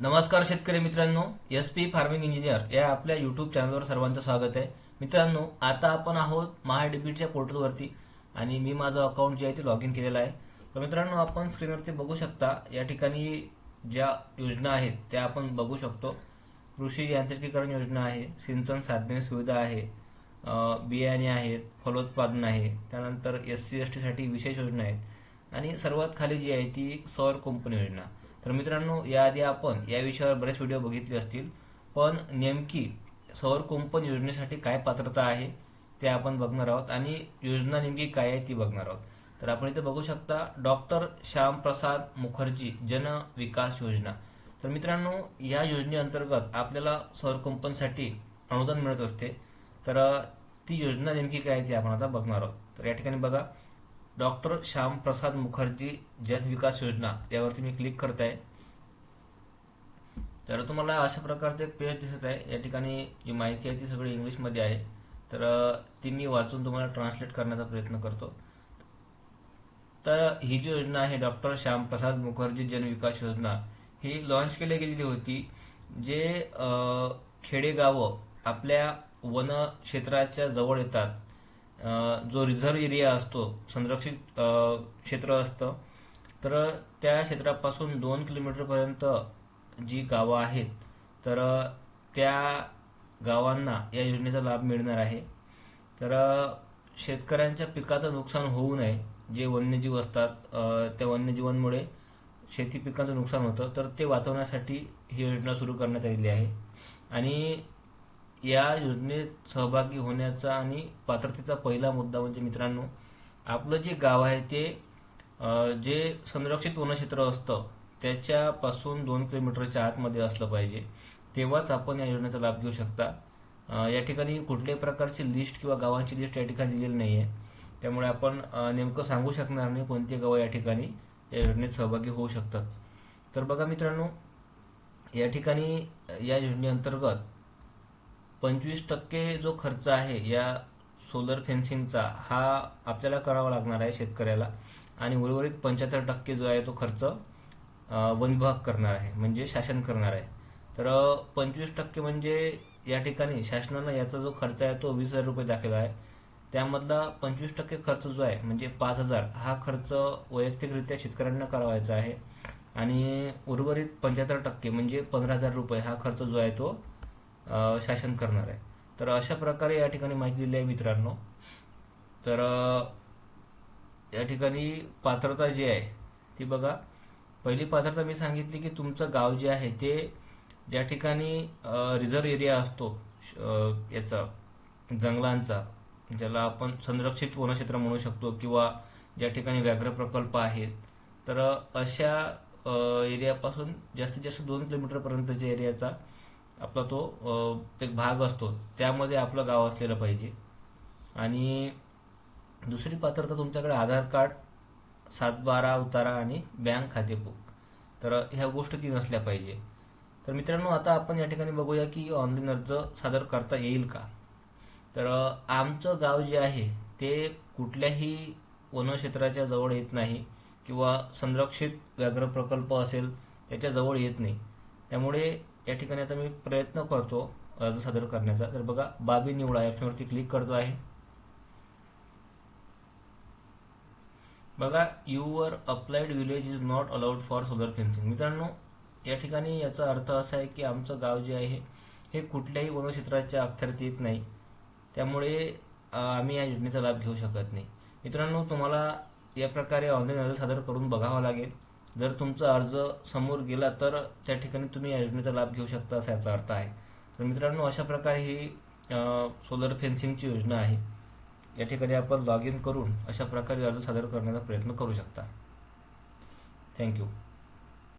नमस्कार शेतकरी मित्रांनो एस पी फार्मिंग इंजिनियर या आपल्या युट्यूब चॅनलवर सर्वांचं स्वागत आहे. मित्रांनो आता आपण आहोत महाडीबीटच्या पोर्टलवरती आणि मी माझं अकाउंट जे आहे ते लॉग इन केलेलं आहे. तर मित्रांनो आपण स्क्रीनवरती बघू शकता या ठिकाणी ज्या योजना आहेत त्या आपण बघू शकतो. कृषी यांत्रिकीकरण योजना आहे सिंचन साधने सुविधा आहे बियाणे आहेत फलोत्पादन आहे त्यानंतर एस सी एस टीसाठी विशेष योजना आहेत आणि सर्वात खाली जी आहे ती सौर कुंपण योजना. तर मित्रांनो याआधी आपण या विषयावर बरेच व्हिडिओ बघितले असतील. पण नेमकी सौर कुंपण योजनेसाठी काय पात्रता आहे ते आपण बघणार आहोत आणि योजना नेमकी काय आहे ती बघणार आहोत. तर आपण इथे बघू शकता डॉक्टर श्यामप्रसाद मुखर्जी जन विकास योजना. तर मित्रांनो या योजनेअंतर्गत आपल्याला सौर कुंपनसाठी अनुदान मिळत असते. तर ती योजना नेमकी काय आहे ती आपण आता बघणार आहोत. तर या ठिकाणी बघा. डॉक्टर श्यामप्रसाद मुखर्जी जन विकास योजना यावरती मी क्लिक करत आहे तर तुम्हाला अशा प्रकारचे एक पेज दिसत आहे. या ठिकाणी जी माहिती आहे ती सगळी इंग्लिशमध्ये आहे. तर ती मी वाचून तुम्हाला ट्रान्सलेट करण्याचा प्रयत्न करतो. तर ही जी योजना आहे डॉक्टर श्यामप्रसाद मुखर्जी जन विकास योजना ही लॉन्च केली गेलेली होती जे खेडेगावं आपल्या वन क्षेत्राच्या जवळ येतात. जो रिझर्व एरिया असतो संरक्षित क्षेत्र असतं तर त्या क्षेत्रापासून दोन किलोमीटरपर्यंत जी गावं आहेत तर त्या गावांना या योजनेचा लाभ मिळणार आहे. तर शेतकऱ्यांच्या पिकाचं नुकसान होऊ नये जे वन्यजीव असतात त्या वन्यजीवांमुळे शेती पिकांचं नुकसान होतं तर ते वाचवण्यासाठी ही योजना सुरू करण्यात आलेली आहे. आणि या योजनेत सहभागी होण्याचा आणि पात्रतेचा पहिला मुद्दा म्हणजे मित्रांनो आपलं जे गाव आहे ते जे संरक्षित वनक्षेत्र असतं त्याच्यापासून दोन किलोमीटरच्या आतमध्ये असलं पाहिजे. तेव्हाच आपण या योजनेचा लाभ घेऊ शकता. या ठिकाणी कुठल्याही प्रकारची लिस्ट किंवा गावांची लिस्ट या ठिकाणी दिलेली नाही आहे त्यामुळे आपण नेमकं सांगू शकणार नाही कोणती गावं या ठिकाणी या योजनेत सहभागी होऊ शकतात. तर बघा मित्रांनो या ठिकाणी या योजनेअंतर्गत पंचवीस टक्के जो खर्च आहे या सोलर फेन्सिंगचा हा आपल्याला करावा लागणार आहे शेतकऱ्याला. आणि उर्वरित पंच्याहत्तर टक्के जो आहे तो खर्च वन विभाग करणार आहे म्हणजे शासन करणार आहे. तर पंचवीस टक्के म्हणजे या ठिकाणी शासनानं याचा जो खर्च आहे तो वीस हजार रुपये दाखवला आहे. त्यामधला पंचवीस टक्के खर्च जो आहे म्हणजे पाच हजार हा खर्च वैयक्तिकरित्या शेतकऱ्यांना करावायचा आहे. आणि उर्वरित पंच्याहत्तर टक्के म्हणजे पंधरा हजार रुपये हा खर्च जो आहे तो शासन करणार आहे. तर अशा प्रकारे या ठिकाणी माहिती दिली आहे मित्रांनो. तर या ठिकाणी पात्रता जी आहे ती बघा. पहिली पात्रता मी सांगितली की तुमचं गाव जे आहे ते ज्या ठिकाणी रिझर्व एरिया असतो याचा जंगलांचा ज्याला आपण संरक्षित वनक्षेत्र म्हणू शकतो किंवा ज्या ठिकाणी व्याघ्र प्रकल्प आहेत तर अशा एरियापासून जास्तीत जास्त दोन किलोमीटरपर्यंतच्या एरियाचा आपला तो एक भाग असतो. त्यामध्ये आपलं गाव असलेलं पाहिजे. आणि दुसरी पात्रता तुमच्याकडे आधार कार्ड सातबारा उतारा आणि बँक खातेबुक तर ह्या गोष्टी तीन असल्या पाहिजे. तर मित्रांनो आता आपण या ठिकाणी बघूया की ऑनलाईन अर्ज सादर करता येईल का? तर आमचं गाव जे आहे ते कुठल्याही वनक्षेत्राच्या जवळ येत नाही किंवा संरक्षित व्याघ्र प्रकल्प असेल त्याच्याजवळ येत नाही. त्यामुळे या ठिकाणी आता मी प्रयत्न करतो अर्ज सादर करण्याचा. तर बघा बाबी निवडा या ऑप्शनवरती क्लिक करतो आहे. बघा your applied village is not allowed for solar fencing मित्रांनो या ठिकाणी याचा अर्थ असा आहे की आमचं गाव जे आहे हे कुठल्याही वनक्षेत्राच्या अखत्यारीत येत नाही. त्यामुळे आम्ही या योजनेचा लाभ घेऊ शकत नाही. मित्रांनो तुम्हाला या प्रकारे ऑनलाईन अर्ज सादर करून बघावा लागेल. जर तुमचा अर्ज समोर गेला तर त्या ठिकाणी तुम्ही या योजनेचा लाभ घेऊ शकता असा याचा अर्थ आहे. तर मित्रांनो अशा प्रकारे ही सोलर फेन्सिंगची योजना आहे. या ठिकाणी आपण लॉग इन करून अशा प्रकारे अर्ज सादर करण्याचा प्रयत्न करू शकता. थँक्यू